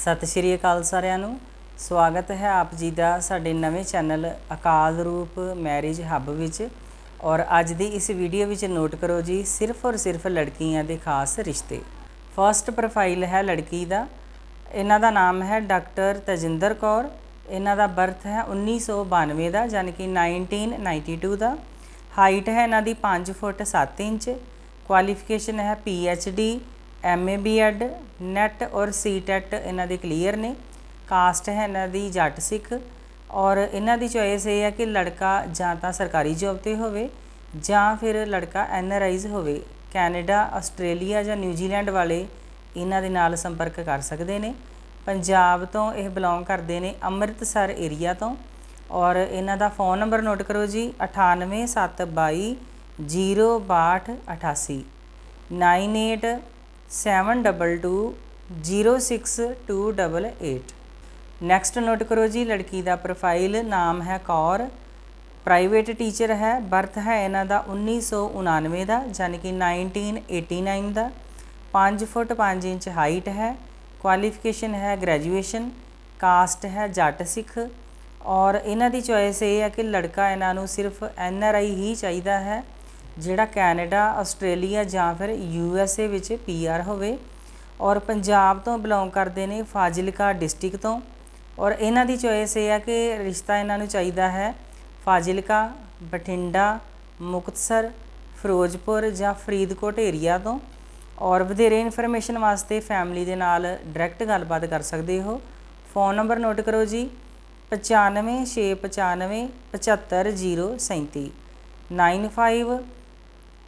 ਸਤਿ ਸ਼੍ਰੀ ਅਕਾਲ ਸਾਰਿਆਂ ਨੂੰ। ਸਵਾਗਤ ਹੈ ਆਪ ਜੀ ਦਾ ਸਾਡੇ ਨਵੇਂ ਚੈਨਲ ਅਕਾਲ ਰੂਪ ਮੈਰਿਜ ਹੱਬ ਵਿੱਚ। ਔਰ ਅੱਜ ਦੀ ਇਸ ਵੀਡੀਓ ਵਿੱਚ ਨੋਟ ਕਰੋ ਜੀ, ਸਿਰਫ ਔਰ ਸਿਰਫ ਲੜਕੀਆਂ ਦੇ ਖਾਸ ਰਿਸ਼ਤੇ। ਫਰਸਟ ਪ੍ਰੋਫਾਈਲ ਹੈ ਲੜਕੀ ਦਾ। ਇਹਨਾਂ ਦਾ ਨਾਮ ਹੈ ਡਾਕਟਰ ਤਜਿੰਦਰ ਕੌਰ। ਇਹਨਾਂ ਦਾ ਬਰਥ ਹੈ 1992 ਦਾ ਯਾਨੀ ਕਿ 1992 ਦਾ। ਹਾਈਟ ਹੈ ਇਹਨਾਂ ਦੀ 5 ਫੁੱਟ 7 ਇੰਚ। ਕੁਆਲੀਫਿਕੇਸ਼ਨ ਹੈ P H D M A B Ed NET ਔਰ ਸੀ ਟੈਟ ਇਹਨਾਂ ਦੇ ਕਲੀਅਰ ਨੇ। ਕਾਸਟ ਹੈ ਇਹਨਾਂ ਦੀ, ਜੱਟ ਸਿੱਖ। ਔਰ ਇਹਨਾਂ ਦੀ ਚੋਇਸ ਇਹ ਹੈ ਕਿ ਲੜਕਾ ਜਾਂ ਤਾਂ ਸਰਕਾਰੀ ਜੌਬ ਤੇ ਹੋਵੇ ਜਾਂ ਫਿਰ ਲੜਕਾ ਐਨ ਆਰ ਆਈਜ਼ ਹੋਵੇ। ਕੈਨੇਡਾ ਆਸਟ੍ਰੇਲੀਆ ਜਾਂ ਨਿਊਜ਼ੀਲੈਂਡ ਵਾਲੇ ਇਹਨਾਂ ਦੇ ਨਾਲ ਸੰਪਰਕ ਕਰ ਸਕਦੇ ਨੇ। ਪੰਜਾਬ ਤੋਂ ਇਹ ਬਿਲੋਂਗ ਕਰਦੇ ਨੇ ਅੰਮ੍ਰਿਤਸਰ ਏਰੀਆ ਤੋਂ। ਔਰ ਇਹਨਾਂ ਦਾ ਫੋਨ ਨੰਬਰ ਨੋਟ ਕਰੋ ਜੀ 98722 06288 9872206288 ਨੈਕਸਟ ਨੋਟ ਕਰੋ ਜੀ, ਲੜਕੀ ਦਾ ਪ੍ਰੋਫਾਈਲ ਨਾਮ ਹੈ ਕੌਰ। ਪ੍ਰਾਈਵੇਟ ਟੀਚਰ ਹੈ ਬਰਥ ਹੈ ਇਹਨਾਂ ਦਾ 1999 ਦਾ ਯਾਨੀ ਕਿ 1989 ਦਾ। 5 ਫੁੱਟ 5 ਇੰਚ ਹਾਈਟ ਹੈ ਕੁਆਲੀਫਿਕੇਸ਼ਨ ਹੈ ਗ੍ਰੈਜੂਏਸ਼ਨ ਕਾਸਟ ਹੈ ਜੱਟ ਸਿੱਖ। ਔਰ ਇਹਨਾਂ ਦੀ ਚੋਇਸ ਇਹ ਹੈ ਕਿ ਲੜਕਾ ਇਹਨਾਂ ਨੂੰ ਸਿਰਫ ਐਨ ਆਰ ਆਈ ਹੀ ਚਾਹੀਦਾ ਹੈ। ਜਿਹੜਾ ਕੈਨੇਡਾ, ਆਸਟ੍ਰੇਲੀਆ ਜਾਂ ਫਿਰ ਯੂ ਐਸ ਏ ਵਿੱਚ ਪੀ ਆਰ ਹੋਵੇ ਔਰ ਪੰਜਾਬ ਤੋਂ ਬਿਲੋਂਗ ਕਰਦੇ ਨੇ ਫਾਜ਼ਿਲਕਾ ਡਿਸਟ੍ਰਿਕਟ ਤੋਂ। ਔਰ ਇਹਨਾਂ ਦੀ ਚੋਇਸ ਇਹ ਹੈ ਕਿ ਰਿਸ਼ਤਾ ਇਹਨਾਂ ਨੂੰ ਚਾਹੀਦਾ ਹੈ ਫਾਜ਼ਿਲਕਾ, ਬਠਿੰਡਾ, ਮੁਕਤਸਰ, ਫਿਰੋਜ਼ਪੁਰ ਜਾਂ ਫਰੀਦਕੋਟ ਏਰੀਆ ਤੋਂ। ਔਰ ਵਧੇਰੇ ਇਨਫੋਰਮੇਸ਼ਨ ਵਾਸਤੇ ਫੈਮਿਲੀ ਦੇ ਨਾਲ ਡਾਇਰੈਕਟ ਗੱਲਬਾਤ ਕਰ ਸਕਦੇ ਹੋ। ਫੋਨ ਨੰਬਰ ਨੋਟ ਕਰੋ ਜੀ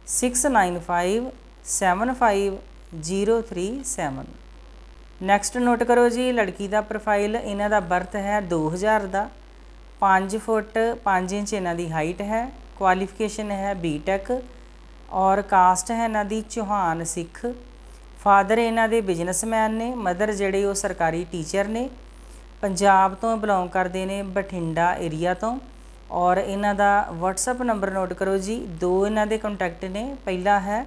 six nine five seven five zero three seven next note ਕਰੋ ਜੀ, ਲੜਕੀ ਦਾ ਪ੍ਰੋਫਾਈਲ ਇਹਨਾਂ ਦਾ ਬਰਥ ਹੈ 2000 ਦਾ। 5 ਫੁੱਟ 5 ਇੰਚ ਇਹਨਾਂ ਦੀ ਹਾਈਟ ਹੈ। ਕੁਆਲੀਫਿਕੇਸ਼ਨ ਹੈ ਬੀਟੈਕ ਔਰ ਕਾਸਟ ਹੈ ਇਹਨਾਂ ਦੀ ਚੌਹਾਨ ਸਿੱਖ। ਫਾਦਰ ਇਹਨਾਂ ਦੇ ਬਿਜ਼ਨਸਮੈਨ ਨੇ ਮਦਰ ਜਿਹੜੇ ਉਹ ਸਰਕਾਰੀ ਟੀਚਰ ਨੇ। ਪੰਜਾਬ ਤੋਂ ਬਿਲੋਂਗ ਕਰਦੇ ਨੇ ਬਠਿੰਡਾ ਏਰੀਆ ਤੋਂ। ਔਰ ਇਹਨਾਂ ਦਾ WhatsApp ਨੰਬਰ ਨੋਟ ਕਰੋ ਜੀ। ਦੋ ਇਹਨਾਂ ਦੇ ਕੰਟੈਕਟ ਨੇ। ਪਹਿਲਾ ਹੈ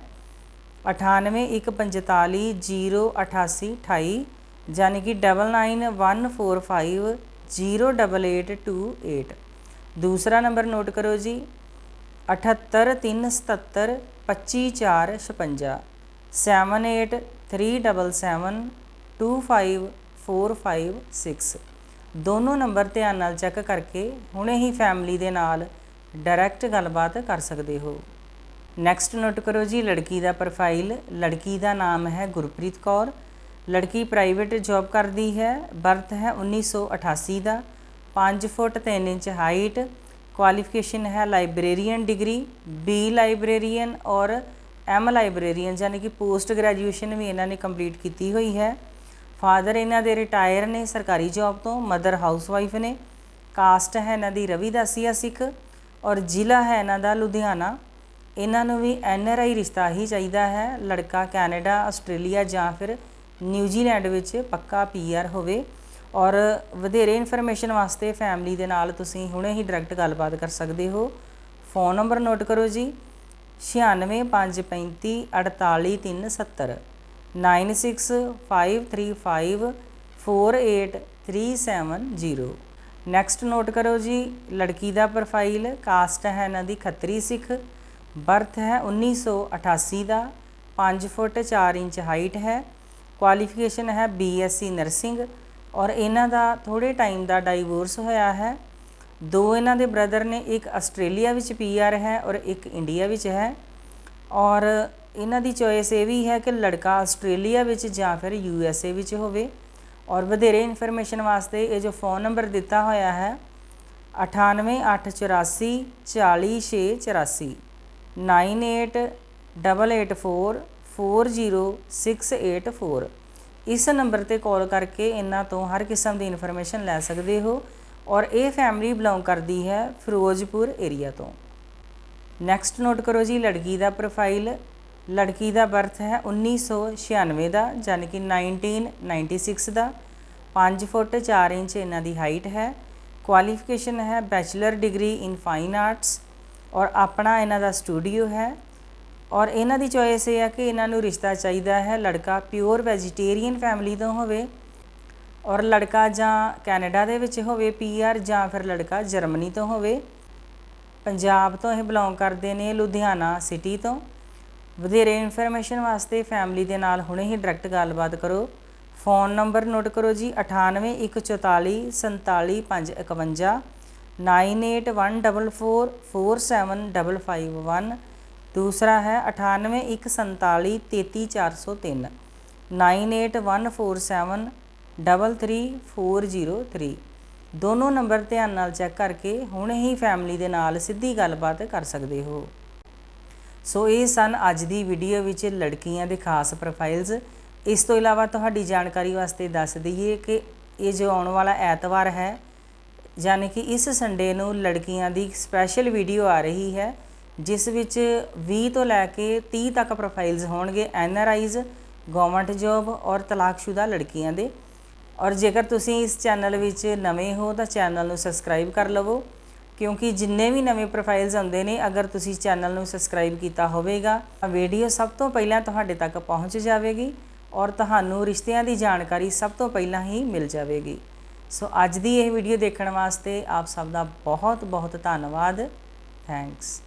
9814508828 ਯਾਨੀ ਕਿ 9914508828 ਦੂਸਰਾ ਨੰਬਰ ਨੋਟ ਕਰੋ ਜੀ 7837725456 7837725456 ਦੋਨੋਂ ਨੰਬਰ ਧਿਆਨ ਨਾਲ ਚੈੱਕ ਕਰਕੇ ਹੁਣੇ ਹੀ ਫੈਮਿਲੀ ਦੇ ਨਾਲ ਡਾਇਰੈਕਟ ਗੱਲਬਾਤ ਕਰ ਸਕਦੇ ਹੋ। ਨੈਕਸਟ ਨੋਟ ਕਰੋ ਜੀ, ਲੜਕੀ ਦਾ ਪ੍ਰੋਫਾਈਲ। ਲੜਕੀ ਦਾ ਨਾਮ ਹੈ ਗੁਰਪ੍ਰੀਤ ਕੌਰ। ਲੜਕੀ ਪ੍ਰਾਈਵੇਟ ਜੌਬ ਕਰਦੀ ਹੈ। ਬਰਥ ਹੈ 1988 ਦਾ। 5 ਫੁੱਟ 3 ਇੰਚ ਹਾਈਟ। ਕੁਆਲੀਫਿਕੇਸ਼ਨ ਹੈ ਲਾਇਬ੍ਰੇਰੀਅਨ ਡਿਗਰੀ, ਬੀ ਲਾਇਬ੍ਰੇਰੀਅਨ ਔਰ ਐਮ ਲਾਇਬ੍ਰੇਰੀਅਨ, ਯਾਨੀ ਕਿ ਪੋਸਟ ਗ੍ਰੈਜੂਏਸ਼ਨ ਵੀ ਇਹਨਾਂ ਨੇ ਕੰਪਲੀਟ ਕੀਤੀ ਹੋਈ ਹੈ। ਫਾਦਰ ਇਹਨਾਂ ਦੇ ਰਿਟਾਇਰ ਨੇ ਸਰਕਾਰੀ ਜੌਬ ਤੋਂ, ਮਦਰ ਹਾਊਸਵਾਈਫ ਨੇ, ਕਾਸਟ ਹੈ ਇਹਨਾਂ ਦੀ ਰਵੀ ਦਾਸੀਆ ਸਿੱਖ ਔਰ ਜ਼ਿਲ੍ਹਾ ਹੈ ਇਹਨਾਂ ਦਾ ਲੁਧਿਆਣਾ। ਇਹਨਾਂ ਨੂੰ ਵੀ ਐਨ ਆਰ ਆਈ ਰਿਸ਼ਤਾ ਹੀ ਚਾਹੀਦਾ ਹੈ, ਲੜਕਾ ਕੈਨੇਡਾ, ਆਸਟ੍ਰੇਲੀਆ ਜਾਂ ਫਿਰ ਨਿਊਜ਼ੀਲੈਂਡ ਵਿੱਚ ਪੱਕਾ ਪੀ ਆਰ ਹੋਵੇ। ਔਰ ਵਧੇਰੇ ਇਨਫੋਰਮੇਸ਼ਨ ਵਾਸਤੇ ਫੈਮਿਲੀ ਦੇ ਨਾਲ ਤੁਸੀਂ ਹੁਣੇ ਹੀ ਡਾਇਰੈਕਟ ਗੱਲਬਾਤ ਕਰ ਸਕਦੇ ਹੋ। ਫੋਨ ਨੰਬਰ ਨੋਟ ਕਰੋ ਜੀ 9655 48370 9653548370 ਨੈਕਸਟ ਨੋਟ ਕਰੋ ਜੀ ਲੜਕੀ ਦਾ ਪ੍ਰੋਫਾਈਲ ਕਾਸਟ ਹੈ ਇਹਨਾਂ ਦੀ ਖੱਤਰੀ ਸਿੱਖ ਬਰਥ ਹੈ 1988 ਦਾ 5 ਫੁੱਟ 4 ਇੰਚ ਹਾਈਟ ਹੈ ਕੁਆਲੀਫਿਕੇਸ਼ਨ ਹੈ ਬੀਐਸਸੀ ਨਰਸਿੰਗ ਔਰ ਇਹਨਾਂ ਦਾ ਥੋੜੇ ਟਾਈਮ ਦਾ ਡਾਈਵੋਰਸ ਹੋਇਆ ਹੈ ਦੋ ਇਹਨਾਂ ਦੇ ਬ੍ਰਦਰ ਨੇ ਇੱਕ ਆਸਟ੍ਰੇਲੀਆ ਵਿੱਚ ਪੀਆਰ ਹੈ ਔਰ ਇੱਕ ਇੰਡੀਆ ਵਿੱਚ ਹੈ ਔਰ ਇਹਨਾਂ ਦੀ ਚੋਇਸ ਇਹ ਵੀ ਹੈ ਕਿ ਲੜਕਾ ਆਸਟ੍ਰੇਲੀਆ ਵਿੱਚ ਜਾਂ ਫਿਰ ਯੂ ਐਸ ਏ ਵਿੱਚ ਹੋਵੇ ਔਰ ਵਧੇਰੇ ਇਨਫੋਰਮੇਸ਼ਨ ਵਾਸਤੇ ਇਹ ਜੋ ਫੋਨ ਨੰਬਰ ਦਿੱਤਾ ਹੋਇਆ ਹੈ 9884 40684 9888440684 ਇਸ ਨੰਬਰ ਤੇ ਕਾਲ ਕਰਕੇ ਇਹਨਾਂ ਤੋਂ ਹਰ ਕਿਸਮ ਦੀ ਇਨਫੋਰਮੇਸ਼ਨ ਲੈ ਸਕਦੇ ਹੋ ਔਰ ਇਹ ਫੈਮਿਲੀ ਬਿਲੋਂਗ ਕਰਦੀ ਹੈ ਫਿਰੋਜ਼ਪੁਰ ਏਰੀਆ ਤੋਂ ਨੈਕਸਟ ਨੋਟ ਕਰੋ ਜੀ ਲੜਕੀ ਦਾ ਪ੍ਰੋਫਾਈਲ ਲੜਕੀ ਦਾ ਬਰਥ ਹੈ 1996 ਦਾ ਯਾਨੀ ਕਿ 1996 ਦਾ। 5 ਫੁੱਟ 4 ਇੰਚ ਇਹਨਾਂ ਦੀ ਹਾਈਟ ਹੈ। ਕੁਆਲੀਫਿਕੇਸ਼ਨ ਹੈ bachelor degree in fine arts ਔਰ ਆਪਣਾ ਇਹਨਾਂ ਦਾ ਸਟੂਡੀਓ ਹੈ। ਔਰ ਇਹਨਾਂ ਦੀ ਚੋਇਸ ਇਹ ਹੈ ਕਿ ਇਹਨਾਂ ਨੂੰ ਰਿਸ਼ਤਾ ਚਾਹੀਦਾ ਹੈ ਲੜਕਾ ਪਿਓਰ ਵੈਜੀਟੇਰੀਅਨ ਫੈਮਿਲੀ ਤੋਂ ਹੋਵੇ ਔਰ ਲੜਕਾ ਜਾਂ ਕੈਨੇਡਾ ਦੇ ਵਿੱਚ ਹੋਵੇ ਪੀਆਰ ਜਾਂ ਫਿਰ ਲੜਕਾ ਜਰਮਨੀ ਤੋਂ ਹੋਵੇ। ਪੰਜਾਬ ਤੋਂ ਇਹ ਬਿਲੋਂਗ ਕਰਦੇ ਨੇ, ਲੁਧਿਆਣਾ ਸਿਟੀ ਤੋਂ। ਵਧੇਰੇ ਇਨਫੋਰਮੇਸ਼ਨ ਵਾਸਤੇ ਫੈਮਿਲੀ ਦੇ ਨਾਲ ਹੁਣੇ ਹੀ ਡਾਇਰੈਕਟ ਗੱਲਬਾਤ ਕਰੋ। ਫੋਨ ਨੰਬਰ ਨੋਟ ਕਰੋ ਜੀ 9814 47551 9814447551 ਦੂਸਰਾ ਹੈ 9814 33403 9814733403 ਦੋਨੋਂ ਨੰਬਰ ਧਿਆਨ ਨਾਲ ਚੈੱਕ ਕਰਕੇ ਹੁਣੇ ਹੀ ਫੈਮਿਲੀ ਦੇ ਨਾਲ ਸਿੱਧੀ ਗੱਲਬਾਤ ਕਰ ਸਕਦੇ ਹੋ। ਸੋ ਇਹ ਸਨ ਅੱਜ ਦੀ ਵੀਡੀਓ ਵਿੱਚ ਲੜਕੀਆਂ ਦੇ ਖਾਸ ਪ੍ਰੋਫਾਈਲਸ ਇਸ ਤੋਂ ਇਲਾਵਾ ਤੁਹਾਡੀ ਜਾਣਕਾਰੀ ਵਾਸਤੇ ਦੱਸ ਦਈਏ ਕਿ ਇਹ ਜੋ ਆਉਣ ਵਾਲਾ ਐਤਵਾਰ ਹੈ, ਯਾਨੀ ਕਿ ਇਸ ਸੰਡੇ ਨੂੰ ਲੜਕੀਆਂ ਦੀ ਸਪੈਸ਼ਲ ਵੀਡੀਓ ਆ ਰਹੀ ਹੈ, ਜਿਸ ਵਿੱਚ 20 ਤੋਂ ਲੈ ਕੇ 30 ਤੱਕ ਪ੍ਰੋਫਾਈਲਸ ਹੋਣਗੇ N R Is government job ਔਰ ਤਲਾਕਸ਼ੁਦਾ ਲੜਕੀਆਂ ਦੇ। ਔਰ ਜੇਕਰ ਤੁਸੀਂ ਇਸ ਚੈਨਲ ਵਿੱਚ ਨਵੇਂ ਹੋ ਤਾਂ ਚੈਨਲ ਨੂੰ ਸਬਸਕ੍ਰਾਈਬ ਕਰ ਲਵੋ। ਕਿਉਂਕਿ ਜਿੰਨੇ ਵੀ ਨਵੇਂ ਪ੍ਰੋਫਾਈਲਸ ਆਉਂਦੇ ਨੇ, ਅਗਰ ਤੁਸੀਂ ਚੈਨਲ ਨੂੰ ਸਬਸਕ੍ਰਾਈਬ ਕੀਤਾ ਹੋਵੇਗਾ, ਤਾਂ ਵੀਡੀਓ ਸਭ ਤੋਂ ਪਹਿਲਾਂ ਤੁਹਾਡੇ ਤੱਕ ਪਹੁੰਚ ਜਾਵੇਗੀ ਔਰ ਤੁਹਾਨੂੰ ਰਿਸ਼ਤਿਆਂ ਦੀ ਜਾਣਕਾਰੀ ਸਭ ਤੋਂ ਪਹਿਲਾਂ ਹੀ ਮਿਲ ਜਾਵੇਗੀ। ਸੋ ਅੱਜ ਦੀ ਇਹ ਵੀਡੀਓ ਦੇਖਣ ਵਾਸਤੇ ਆਪ ਸਭ ਦਾ ਬਹੁਤ ਬਹੁਤ ਧੰਨਵਾਦ। ਥੈਂਕਸ